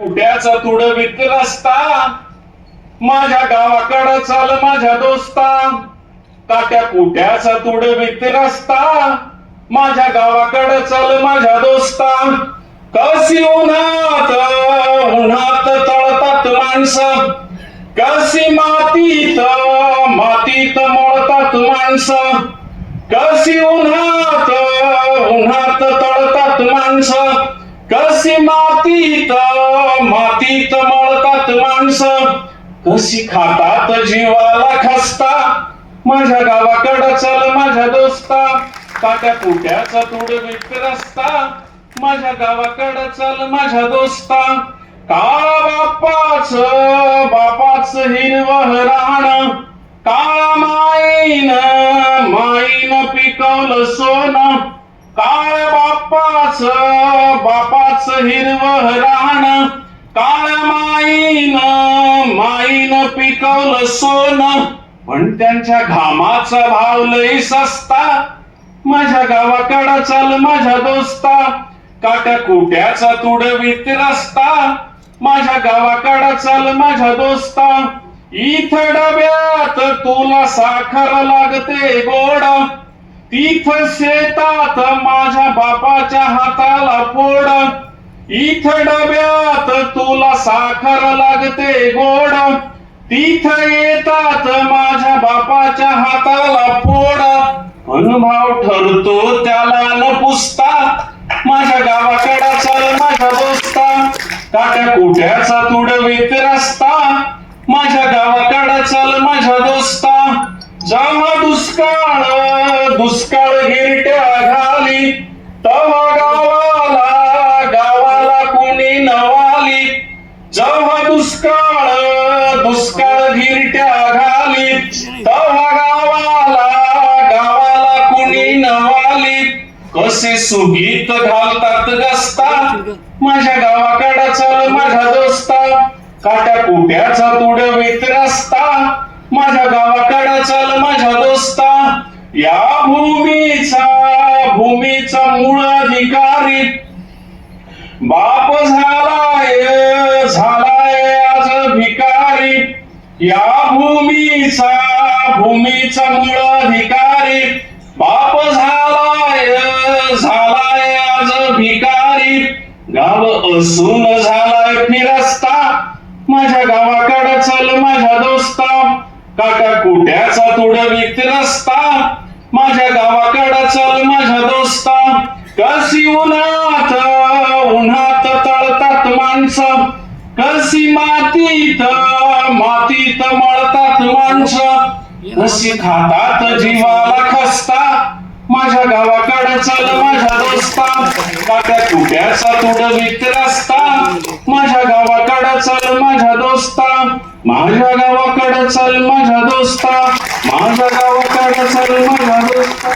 कुट्याचा तुड विकल असता माझ्या गावाकडं चाल माझ्या दोस्ता. काट्या कुट्याचा तुड विकल असता माझ्या गावाकडं चाल माझ्या दोस्ता. कशी उन्हात उन्हात तळतात माणसं. कशी मातीत मातीत मळतात माणसं. कशी उन्हात उन्हात कशी मातीत मातीत मळतात माणसं. कशी खातात जीवाला खसता. माझ्या गावाकडं चल माझ्या दोस्ता. काट्या कुट्याचा तुड रस्ता. माझ्या गावाकडं चल माझ्या दोस्ता. काळा बापाच बापाच हिरवं राहण काळा माईन माईन पिकवलं सोनं. काळ बापाच बापाच हिरवं राहण काळ माईन माईन पिकवलं सोनं. पण त्यांच्या घामाचा भाव लई सस्ता. माझ्या गावाकडं चल माझ्या दोस्ता. काट्या कुट्याचा तुडवीत रस्ता. माझ्या गावाकडं चल माझ्या दोस्ता. इथ डब्यात तुला साखर लागते गोड. तिथ शेतात माझ्या बापाच्या हाताला फोड इथं डब्यात तुला साखर लागते गोड. तिथ येतात माझ्या बापाच्या हाताला फोड अनुभव ठरतो त्याला न पुसता. माझ्या गावाकडा चल माझ्या दोस्ता. काट्या कुट्याचा तुडवीत रस्ता. माझ्या गावाकडा चल माझ्या दोस्ता. जेव्हा दुष्काळ दुष्काळ गिरट्या घाली. तेव्हा गावाला गावाला कोणी नवाली. जेव्हा दुष्काळ दुष्काळ गिरट्या घाली. तेव्हा गावाला गावाला कोणी नवाली. कसे सुगीत घालतात गस्ता. माझ्या गावाकडं चल माझा दोस्ता. काट्या कुट्याचा तुडवीत रस्ता. माझ्या गावाकडं चल माझ्या दोस्ता. या भूमीचा भूमीचा मूळ अधिकारी. बाप झालाय झालाय आज भिकारी. या भूमीचा भूमीचा मूळ अधिकारी. बाप झालाय झालाय आज भिकारी. गाव असून झालाय फिरस्ता. माझ्या गावाकडं चल माझ्या दोस्ता. काका तोडा तुडवीत रस्ता. माझ्या गावाकडा चल माझ्या दोस्ता. कशी उन्हात उन्हात तळतात माणसं. कशी मातीत मातीत मळतात माणसं. कशी खातात जीवाला खसता. माझ्या गावाकडे चल माझ्या दोस्ता. काट्या कुट्याचा विकत असता माझ्या गावाकडे चल माझ्या दोस्ता. माझ्या गावाकडे चल माझ्या दोस्ता. माझ्या गावाकडे चल माझ्या दोस्ता.